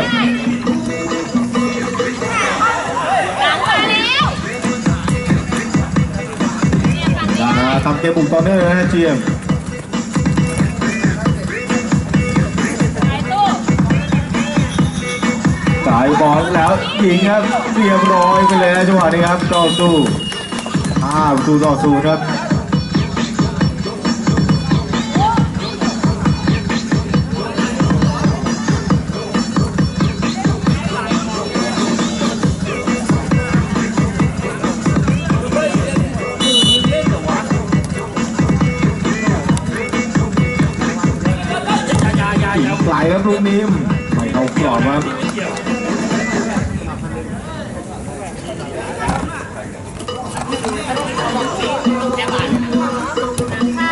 ได้จ่ายเร์ดได้หลังมาแล้วเนี่ยฝั่งนี้อ่าทำเกมบุกต่อเนื่องนะฮะเจียมจ่ายตู้จ่ายบอลแล้วยิงครับเรียบร้อยไปเลยนะจังหวะนี้ครับต่อสู้อ้าสู้ต่อสู้ครับ ครับลูกนิ่มไม่เข้ากรอบครับ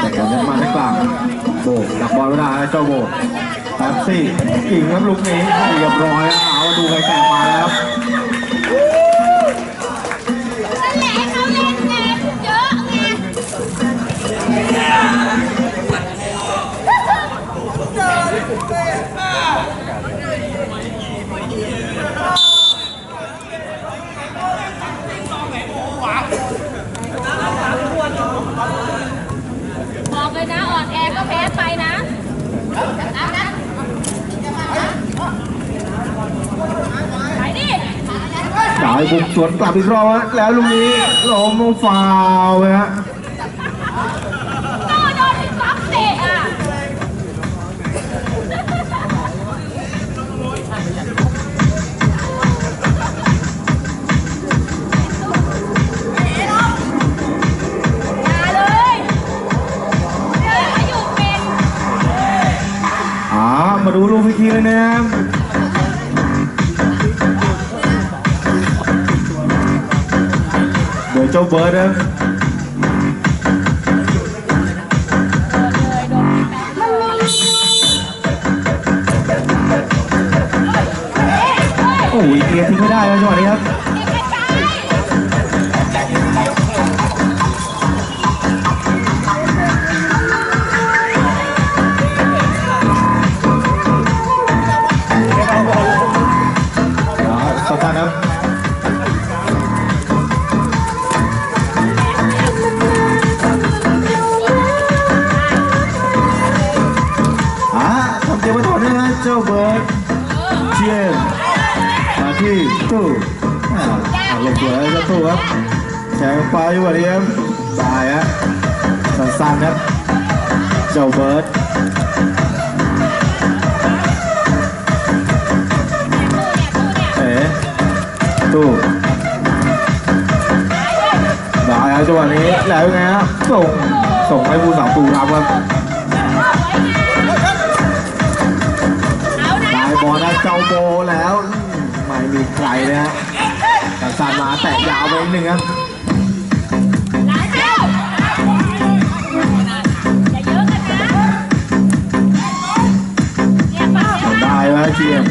แต่กันจะมาให้กลางโบกดักบอลไม่ได้เจ้าโบกแป๊บซี่กิ่งครับลูกนี้เรียบร้อยแล้วเอาดูใครแตกมา กสวนกลับอีกรอบฮะแล้วลูกนี้ล้มลงฟาวล์เลยฮะก็โดนพี่ก๊อฟเตะอะมาเลยเดี๋ยวให้หยุดเป็นอ่ามาดูลูกพิธีเลยนะครับ เดี๋ ตู้ได้ครับจังหวะนี้แล้วยังไงฮะส่งส่งให้ผู้สาวตูรับครับเอานะได้บอลนะเจ้าโบแล้วไม่มีใครนะฮะตัดสานมาแตะยาวไปอีกหนึ่งครับหลังเข้าอย่าเยอะกันนะเนี่ยฝั่งเนี้ยได้แล้วเจียม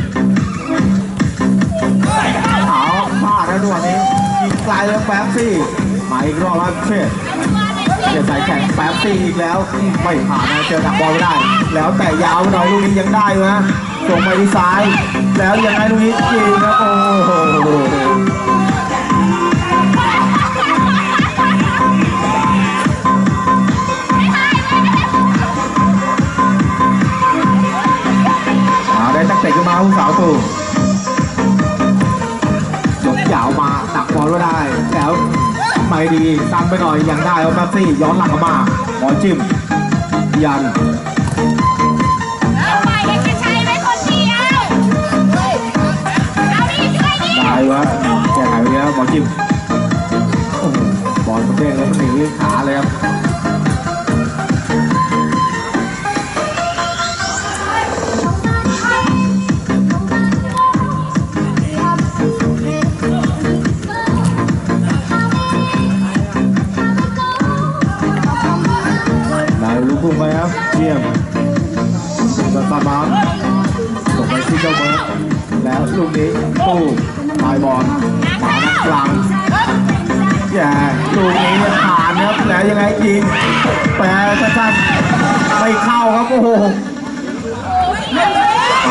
ยิงไกลแล้วแป๊บซี่มาอีกรอบครับเชษมาเสียเชษใส่แข่งแป๊บซี่อีกแล้วไม่ผ่านนะเจอดักบอลไม่ได้ แล้วแต่ยาวหน่อยลูกนี้ยังได้นะส่งไปที่ซ้าย แล้วยังไงลูกนี้ยิงครับโอ้โหเอาได้ตั้งแต่ขึ้นมาผู้สาวตู่ บอลก็ได้แล้วไม่ดีซ้ำไปหน่อยยังได้เอาแป๊บซี่ย้อนหลังเข้ามาบอจิ้มยันเอาไปเอกชัยไว้คนเดียวเอาดิช่วยดิได้วะแก้ไขไปแล้วหมอจิ้มบอลมันเด้งแล้วมันหนีขาเลยครับ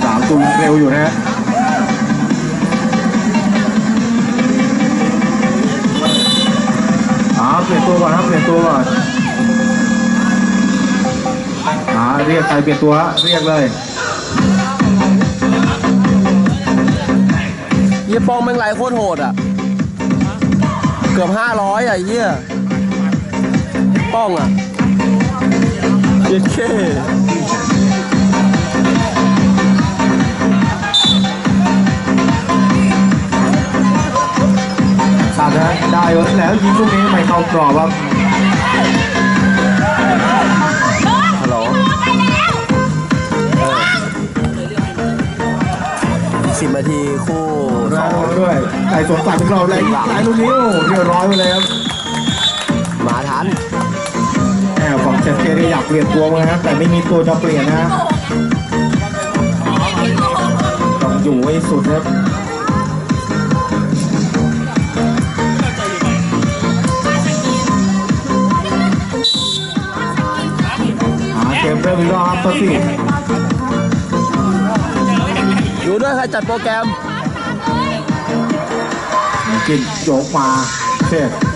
ยเอามาแล้วแล้วชัดเจนลงแล้วไปแล้วพี่ตัดตัดไม้ก่อนครับหาไม่ออกเลยฮะตัดมาที่เจ้าตู้ส่วนเคราะห์ให้เจ้าเบิร์ดลูกนี้ดูสามตูนเร็วอยู่นะฮะอ่าเปลี่ยนตัวก่อนครับเปลี่ยนตัวก่อนอาเรียกใครเปลี่ยนตัวฮะเรียกเลยเยี่ยปองแม่งไรโคตรโหดอะ เกือบห้าร้อยอะเยี่ยป้องอะเย็ดเค นะได้แล้วยิงลูกนี้ไม่เข้ากรอบครับฮัลโหลไปแล้วสิบนาทีคู่สแล้อวงด้วยไอ้สวนสัตว์ของเราเลยไอ้ลูกนี้โอ้เรียบร้อยไปเลยครับมาทันแหมฝั่งเชฟเจได้อยากเปลี่ยนตัวมานะแต่ไม่มีตัวจะเปลี่ยนนะต้องอยู่ให้สุดครับ หาเกมเริ่มอีกรอบครับตัวสี่อยู่ด้วยใครจัดโปรแกรมกินโยกมาเช็จ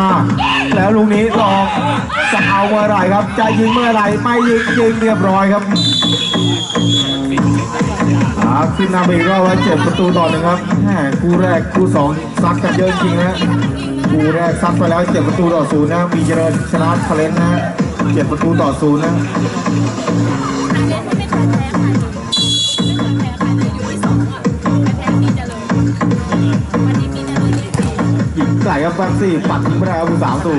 มา แล้วลูกนี้ลอกจะเอาเมื่อไหร่ครับ จะยิงเมื่อไหร่ไม่ยิงยิงเรียบร้อยครับอาขึ้นนำไปอีกรอบแล้วเจ็ดประตูต่อหนึ่งครับแหมคู่แรกคู่สองซัดกันเยอะจริงนะคู่แรกซัดไปแล้วเจ็ดประตูต่อศูนย์นะมีเจริญชนะทะเลนนะเจ็ดประตูต่อศูนย์นะ ยิงไก่ครับแบ็คซี่ปัดทิ้งไม่ได้ครับสามตู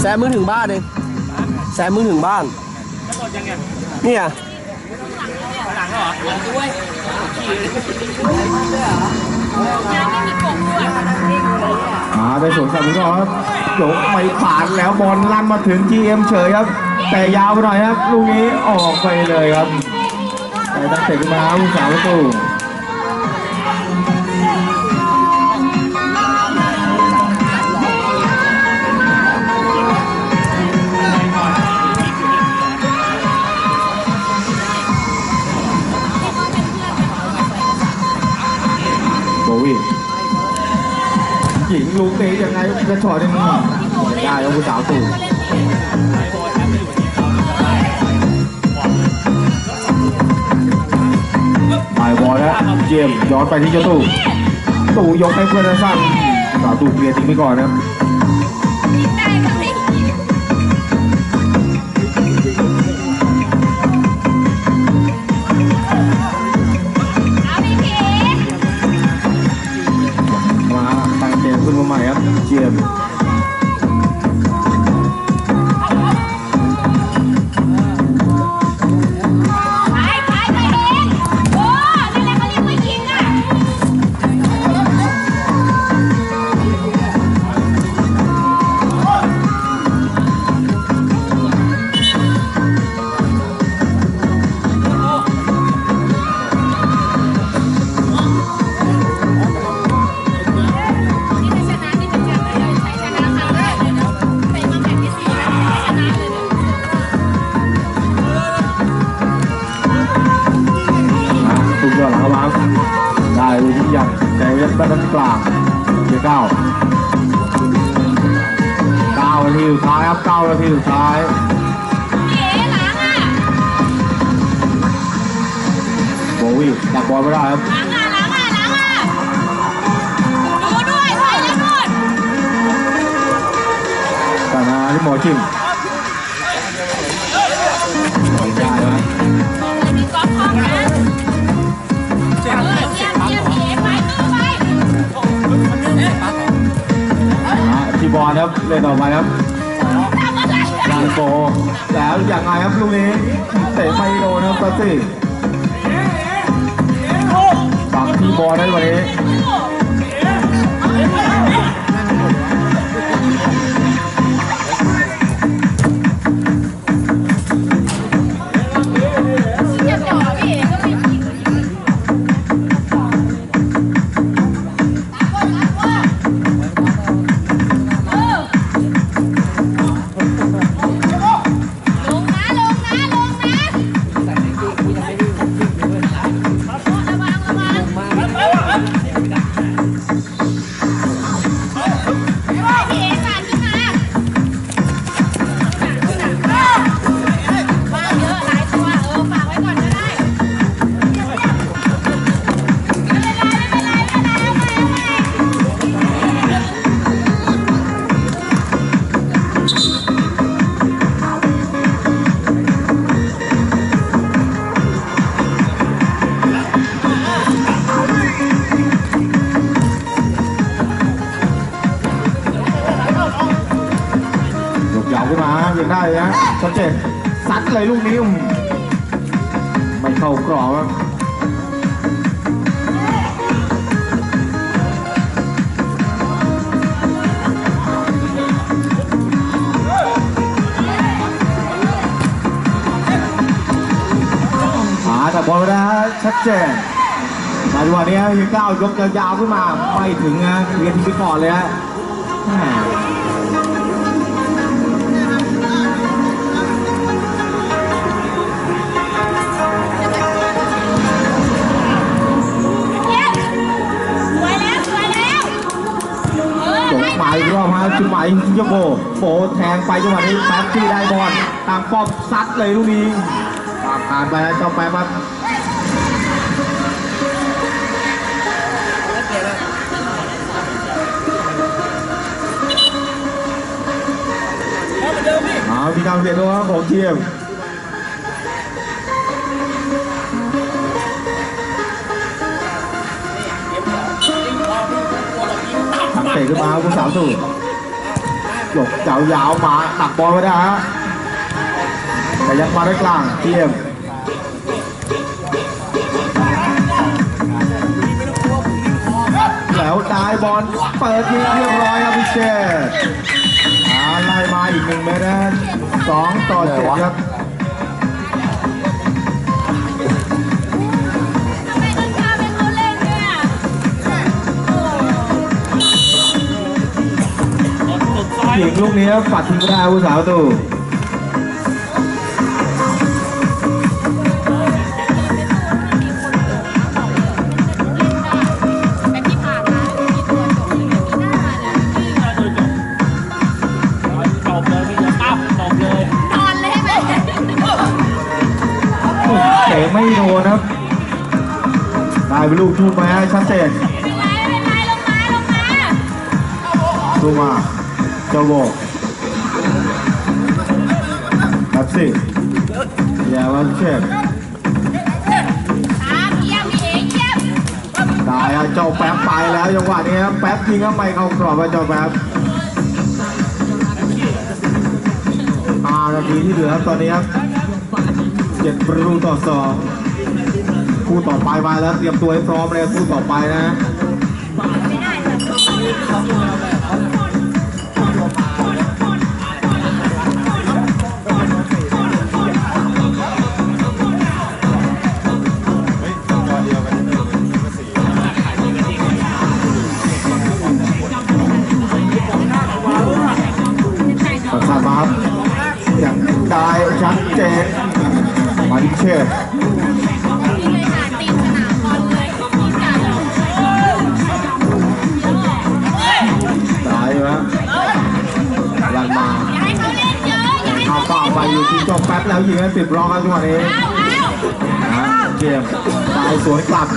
แซมมึงถึงบ้านเองแซมมึงถึงบ้านเนี่ยมา ไปสวนสัตว์อีกรอบครับโยกไม่ผ่านแล้วบอลลั่นมาถึง GM เฉยครับ แต่ยาวไปหน่อยครับลูกนี้ออกไปเลยครับแต่ตั้งเตะขึ้นมาผู้สาวประตู กระชอกยังไงได้ครับผู้สาวตู่ไปบอลแล้วเจมย้อนไปที่เจ้าตู่ตู่ยกให้เพื่อนสั้นสาวตู่เปลี่ยนทิ้งไปก่อนนะ เยี่ยมเยี่ยมพี่เอ๋ไปตู้ไปอะที่บอลครับเล่นต่อไปครับทำอะไรลานโกแล้วอย่างไรครับลูกนี้เตะไม่โดนครับตัส บอลได้วันนี้ เลยนะชัดเจนซัดเลยลูกนี้ไม่เข้ากรอบครับหาแต่บอลไม่ได้ฮะชัดเจนมาจังหวะนี้ฮะยังก้าวยกยาวๆขึ้นมา ไม่ถึงนะเรียนที่ก่อนเลยฮะ อส่งได้มาอีกรอบฮะจุ๊บหมายยกโบโบแทงไปจังหวะนี้แป๊บที่ได้บอลตามป้อมซัดเลยลูกนี้ตามผ่านไปแล้วเจ้าแป๊บครับเอามีการเปลี่ยนตัวของทีมทำเะขึ้นมาคุณสาวสู่หลบเจ้ายาวมาตักบอลไว้ได้ฮะแต่ยังมาได้กลางเทียมแล้วได้บอลเปิดยิงเรียบร้อยครับพี่เชษอาไล่มาอีกหนึ่งเมตรสองต่อเจ็ดครับ ยิงลูกนี้ปัดทิ้งได้ผู้สาวตูเป็นที่ผานมาไม่มีตัวจบเลยไม่มีหน้าเลยนอนเลยใช่ไหมเตะไม่โดนครับได้เป็นลูกชูไปชัดเจนไเป็นไรไม่เป็นไรลงมาลงมาดูมาเจ้าโบครับสิอย่าวันเช็คตายเอ๋เยี่ยมได้ครับเจ้าแป๊บไปแล้วจังหวะนี้ครับแป๊บยิงเข้าไปเข้ากรอบไปเจ้าแป๊บห้านาทีที่เหลือครับตอนนี้ครับเจ็ดประตูต่อสองคู่ต่อไปมาแล้วเตรียมตัวให้พร้อมเลยคู่ต่อไปนะประ ที่จอมแป๊บแล้วยิงให้ติบล็อกครับจังหวะนี้เอาเอานะเกมตายสวนกลับ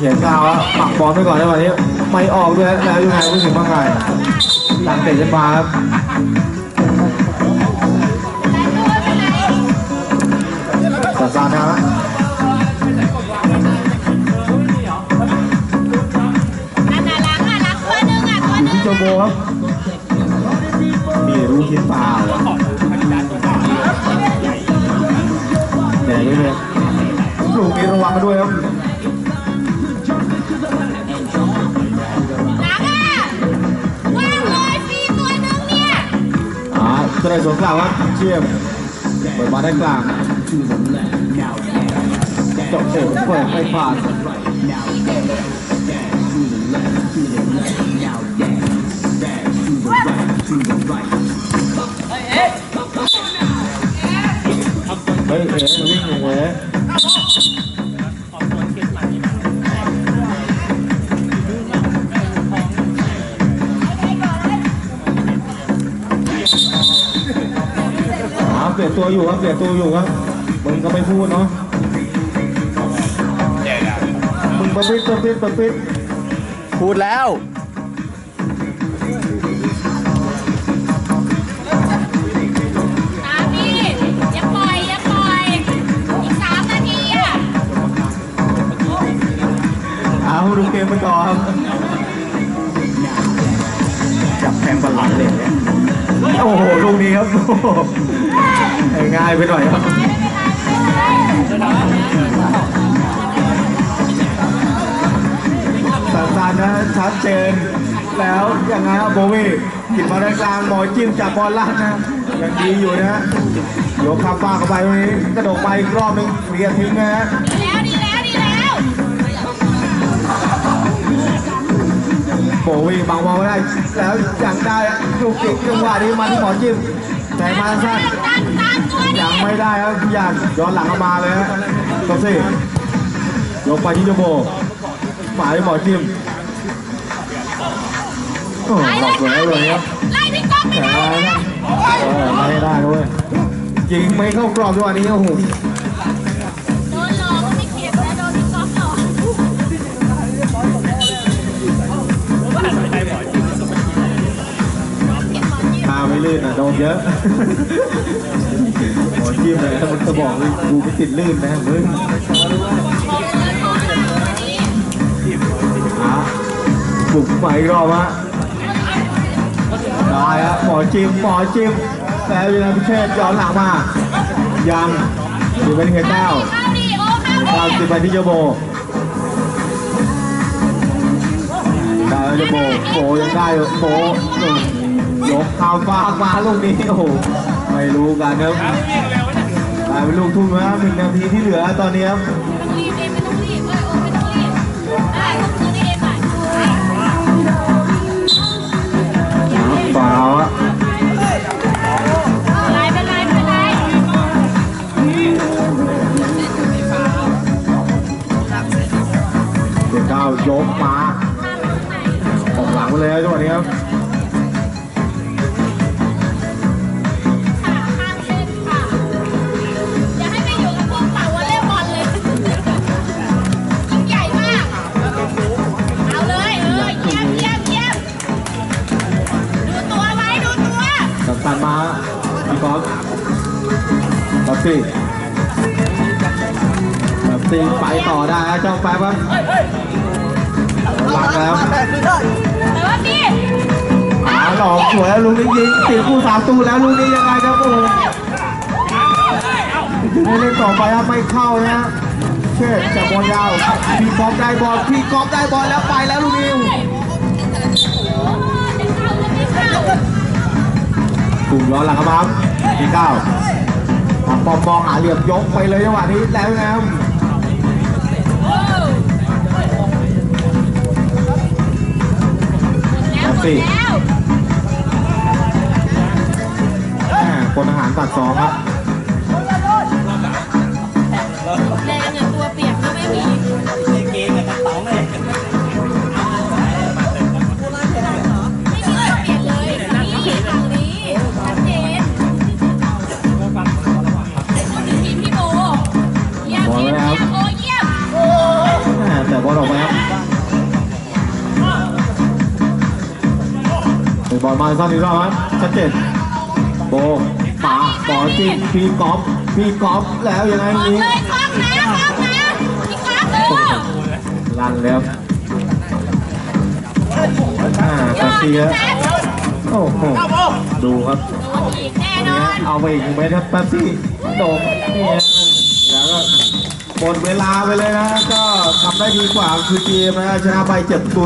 เห็นข่าวว่าปักบอลไปก่อนในวันนี้ไม่ออกด้วยแล้วยังไงรู้สึกว่าไงหลังเตะขึ้นมาครับสัสานนะครับอยู่ที่โจโบครับนี่รู้คิดเปล่า แต่นี่เลยลูกนี้ระวังกันด้วยครับหลังอะว่างเลยฟรีตัวหนึ่งเนี่ยอ่าจะได้สวนกลับครับเชียมเปิดมาได้กลางเจาะเอ๋เปิดไม่ผ่านเฮ้ย เอ๋วิ่งอย่างเอ๋หาเปลี่ยนตัวอยู่ครับเปลี่ยนตัวอยู่ครับมึงก็ไม่พูดเนาะมึงประปิดประปิดประปิดพูดแล้ว เอาดูเกมไปต่อครับจับแทงบอลหลังเลยเนี่ยโอ้โหลูกนี้ครับง่ายไปหน่อยครับสันๆนะชัดเจน แล้วยังไงครับโบวี่กินมาด้านกลางหมอจิ้มจับบอลลาดนะยังดีอยู่นะฮะยกข้ามฟ้าเข้าไปตรงนี้กระโดดไปอีกรอบนึงเคลียร์ทิ้งนะฮะ โบวี่บังบอลไม่ได้แล้วยังได้ลูกเก่งจังหวะนี้มาที่หมอจิ้มแต่มาสั้นตันตันตัวนี้ยังไม่ได้ครับอยากย้อนหลังเข้ามาเลยฮะโซซี่ยกไปที่โจโบฝ่ายหมอจิ้มโอ้โหไปหลเลอยกเลยเลยครับไล่พี่ก๊อฟไปแต่ได้ว่านะเออไม่ได้ด้วยยิงไม่เข้ากรอบจังหวะนี้โอ้โห ลื่นอะโดนเยอะหมอจิ้มเลยถ้ามันจะบอกเลยกูไม่ติดลื่นนะมึงอะบุกไปอีกรอบฮะได้ฮะหมอจิมหมอจิมแล้วยูนาพิเชษย้อนหลังมา ยังอยู่เป็นเฮเก้าเข้าดิโอ้เข้าดิเก้าสิบไปที่โยโบได้โยโบโบยังได้โบ ยกข้ามฟากมาลูกนี้โอ้โหไม่รู้กันครับกลายเป็นลูกทุ่งแล้วหนึ่งนาทีที่เหลือตอนนี้ครับต้องรีบเองไม่ต้องรีบเอ้ยโอ้ไม่ต้องรีบได้พวกนี้เองอะเปล่าอะอะไรเป็นไรเป็นไรเด็กเก้ายกมาออกหลังไปเลยจังหวะนี้ครับามตูแล้วลูกนี้ยังไงครับโอ้โหให้เล่นต่อไปครับไม่เข้านะฮะเชิดจากบอลยาวพี่กอล์ฟได้บอลพี่กอล์ฟได้บอลแล้วไปแล้วลูกนี้กลุ่มย้อนหลังครับครับพี่เก้าปอมมองหาเหลี่ยมยกไปเลยจังหวะนี้แล้วไงครับโพลทหารตัดสองครับแรงอะตัวเปียกก็ไม่มีเกมกับกระเป๋เลยไม่มีตัวเปียกเลยนี่ฝั่งนี้ชัดเจนอบอ้เล้แบอลออกมาบอลมาสั้นอีกรอบครับชัดเจนโบ อลจริงพี่กอล์ฟพี่กอล์ฟแล้วยังไงออกนี้เลยคล่องนะคล่องนะพี่ก๊อฟเออลันแล้วอ่าย่ตาอเสียแจ๊คโอ้โหดูครับโดนอีกแน่นนี่อฮะนเอาไปอีกหนึ่งเมตรครับแป๊บซี่โดนนี่ฮะแล้วก็หมดเวลาไปเลยนะ ก็ทำได้ดีกว่าคือเกมนะชนะไปเจ็ดตัว